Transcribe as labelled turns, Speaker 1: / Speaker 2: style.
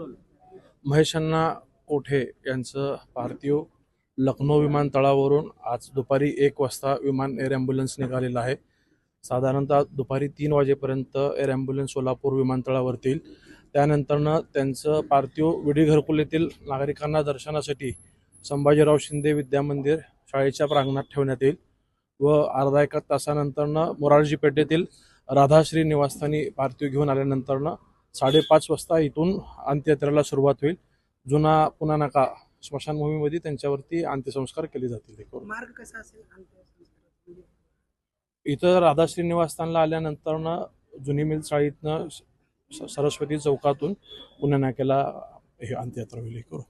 Speaker 1: महेशांना कोठे यांचं पार्थिव? लखनौ विमानतळावरून आज दुपारी एक वाजता विमान एअर ॲम्ब्युलन्स निघालेलं आहे. साधारणतः दुपारी तीन वाजेपर्यंत एअर ॲम्ब्युलन्स सोलापूर विमानतळावरती येईल. त्यानंतरनं त्यांचं पार्थिव विडी घरकुल येथील नागरिकांना दर्शनासाठी संभाजीराव शिंदे विद्यामंदिर शाळेच्या प्रांगणात ठेवण्यात येईल व अर्धा एका तासानंतरनं मोरारजी पेठेतील राधाश्री निवासस्थानी पार्थिव घेऊन आल्यानंतरनं साडेपाच वाजता इथून अंत्ययात्रेला सुरुवात होईल. जुना पुन्हा नाका स्मशानभूमीमध्ये त्यांच्यावरती अंत्यसंस्कार केले जातील.
Speaker 2: मार्ग कसा असेल
Speaker 1: इथं राधाश्री निवासस्थानला आल्यानंतरनं जुनी मिल चाळीतनं सरस्वती चौकातून पुण्या नाक्याला हे अंत्ययात्रा होईल करून